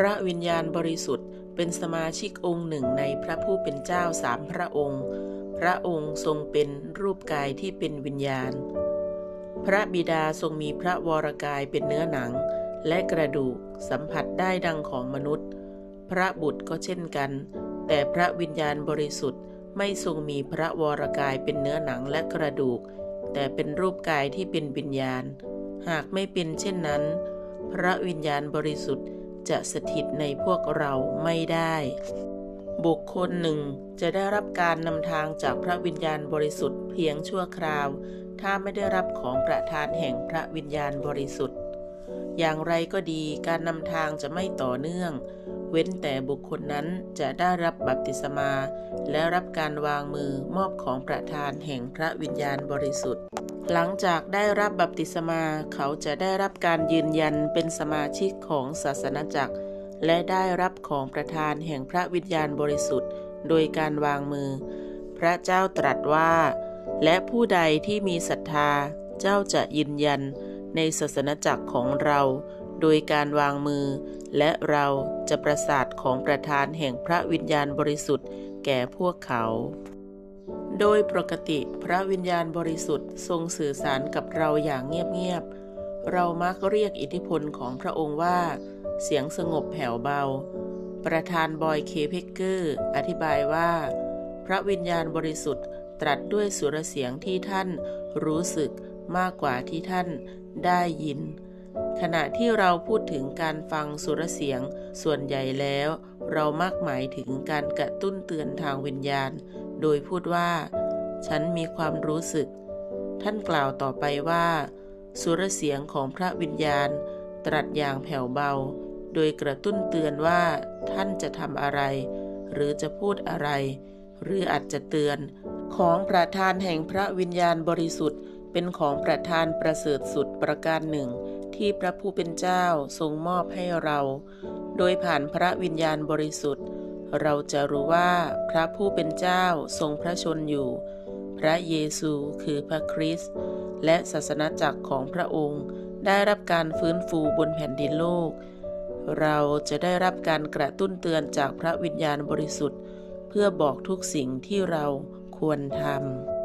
พระวิญญาณบริสุทธิ์เป็นสมาชิกองค์หนึ่งในพระผู้เป็นเจ้าสามพระองค์ พระองค์ทรงเป็นรูปกายที่เป็นวิญญาณ พระบิดาทรงมีพระวรกายเป็นเนื้อหนัง และกระดูกสัมผัสได้ดังของมนุษย์ พระบุตรก็เช่นกัน แต่พระวิญญาณบริสุทธิ์ไม่ทรงมีพระวรกายเป็นเนื้อหนังและกระดูก แต่เป็นรูปกายที่เป็นวิญญาณ หากไม่เป็นเช่นนั้น พระวิญญาณบริสุทธิ์ จะสถิตในพวกเราไม่ได้ บุคคลหนึ่งจะได้รับการนำทางจากพระวิญญาณบริสุทธิ์เพียงชั่วคราว ถ้าไม่ได้รับของประทานแห่งพระวิญญาณบริสุทธิ์ อย่างไรก็ดีการนำทางจะไม่ต่อเนื่อง เว้นแต่บุคคลนั้นจะได้รับบัพติศมา และรับการวางมือมอบของประทานแห่งพระวิญญาณบริสุทธิ์ หลังจากได้รับบัพติศมาเขาจะได้รับการยืนยันเป็นสมาชิกของศาสนาจักร และได้รับของประทานแห่งพระวิญญาณบริสุทธิ์ โดยการวางมือ พระเจ้าตรัสว่า และผู้ใดที่มีศรัทธาเจ้าจะยืนยันในศาสนาจักรของเรา โดยการวางมือ และเราจะประสาทของประทานแห่งพระวิญญาณบริสุทธิ์แก่พวกเขา โดยปกติพระวิญญาณบริสุทธิ์ทรงสื่อสารกับเราอย่างเงียบๆ เรามักเรียกอิทธิพลของพระองค์ว่า เสียงสงบแผ่วเบา ประธานบอยเคเพกเกอร์อธิบายว่า พระวิญญาณบริสุทธิ์ตรัสด้วยสุรเสียงที่ท่านรู้สึกมากกว่าที่ท่านได้ยิน ขณะที่เราพูดถึงการฟังสุรเสียงส่วนใหญ่แล้ว เรามักหมายถึงการกระตุ้นเตือนทางวิญญาณ โดยพูดว่า ฉันมีความรู้สึก ท่านกล่าวต่อไปว่า สุรเสียงของพระวิญญาณตรัสอย่างแผ่วเบา โดยกระตุ้นเตือนว่า ท่านจะทำอะไร หรือจะพูดอะไร หรืออาจจะเตือน ของประทานแห่งพระวิญญาณบริสุทธิ์ เป็นของประทานประเสริฐสุดประการหนึ่ง ที่พระผู้เป็นเจ้าทรงมอบให้เรา โดยผ่านพระวิญญาณบริสุทธิ์ เราจะรู้ว่าพระผู้เป็นเจ้าทรงพระชนอยู่ พระเยซูคือพระคริสต์และศาสนาจักรของพระองค์ได้รับการฟื้นฟูบนแผ่นดินโลก เราจะได้รับการกระตุ้นเตือนจากพระวิญญาณบริสุทธิ์ เพื่อบอกทุกสิ่งที่เราควรทำ